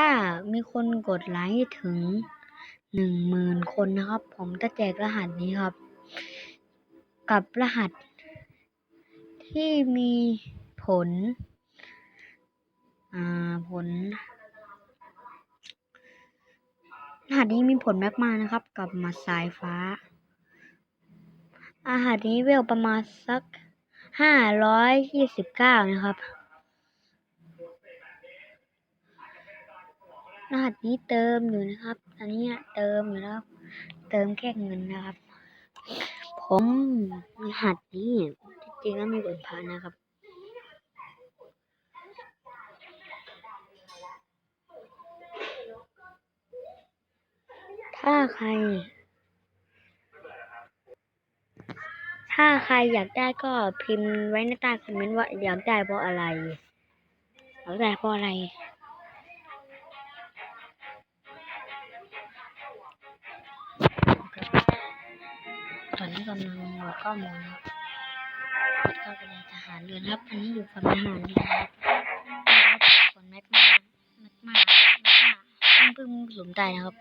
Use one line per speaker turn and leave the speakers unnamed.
ถ้ามีคนกดไลค์ถึงหนึ่งหมื่นคนนะครับ ผมจะแจกรหัสนี้ครับ กับรหัส ที่มีผล อ่าผล รหัสนี้มีผลมากๆนะครับ กับมาสายฟ้า อาหารนี้เวลประมาณสักห้าร้อยยี่สิบเก้านะครับ รหัสนี้เติมอยู่นะครับ อันนี้เติมอยู่แล้วเติมแค่เงินนะครับ ผมรหัสนี้จริงแล้วมีบทพานนะครับถ้าใคร ถ้าใครอยากได้ก็พิมพ์ไว้ในใต้คอมเมนต์ว่าอยากได้เพราะอะไร อยากได้เพราะอะไร ตอนนี้กำลังโหลดข้อมูลครับเป็นทหารเรือนครับ อันนี้อยู่ฝั่งทหารเรือนะครับนะครับส่วนแม็กมาแม็กมาแม็กมาเพิ่งเพิ่งสวมใจนะครับ